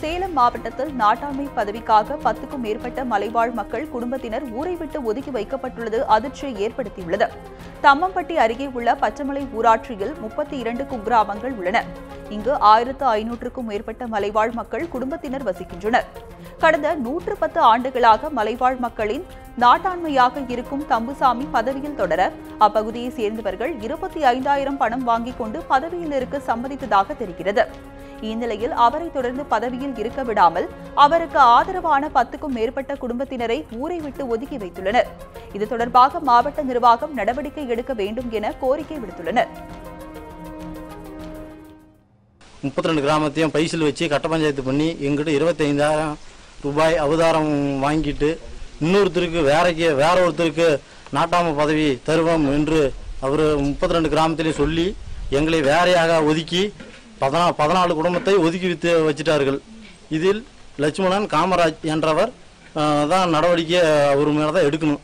சேலம் மாவட்டத்தில் நாட்டாண்மை பதவிக்காக பத்துக்கும் மேற்பட்ட மலைவாழ் மக்கள் குடும்பத்தினர் ஊரை விட்டு ஒதுக்கி வைக்கப்பட்டுள்ளது அதிர்ச்சியை ஏற்படுத்தியுள்ளது. தம்மம்பட்டி அருகே உள்ள பச்சமலை ஊராட்சியில் முப்பத்தி இரண்டு குக்கிராமங்கள் உள்ளன. இங்கு ஆயிரத்து ஐநூற்றுக்கும் மேற்பட்ட மலைவாழ் மக்கள் குடும்பத்தினர் வசிக்கின்றனர். கடந்த நூற்று பத்து ஆண்டுகளாக மலைவாழ் மக்களின் நாட்டாண்மையாக இருக்கும் தம்புசாமி பதவியில் தொடர அப்பகுதியை சேர்ந்தவர்கள் இருபத்தி ஐந்தாயிரம் பணம் வாங்கிக் கொண்டு பதவியில் இருக்க சம்மதித்ததாக தெரிகிறது. இந்நிலையில் அவரை தொடர்ந்து பதவியில் இருக்க விடாமல் அவருக்கு ஆதரவான பத்துக்கும் மேற்பட்ட குடும்பத்தினரை ஊரை விட்டு ஒதுக்கி வைத்துள்ளனர். இது தொடர்பாக மாவட்ட நிர்வாகம் நடவடிக்கை எடுக்க வேண்டும் என கோரிக்கை விடுத்துள்ளனர். முப்பத்தி ரெண்டு கிராமத்தையும் பைசில் வச்சு கட்ட பஞ்சாயத்து பண்ணி எங்கிட்ட இருபத்தைந்தாயிரம் ரூபாய் அவதாரம் வாங்கிட்டு இன்னொருத்தருக்கு வேறக்கு வேற ஒருத்தருக்கு நாட்டாம பதவி தருவோம் என்று அவர் முப்பத்தி ரெண்டு கிராமத்திலே சொல்லி எங்களை வேறையாக ஒதுக்கி பதினா பதினாலு குடும்பத்தை ஒதுக்கி வைத்து வச்சிட்டார்கள். இதில் லட்சுமணன் காமராஜ் என்றவர் தான் நடவடிக்கை அவர் மேலே தான் எடுக்கணும்.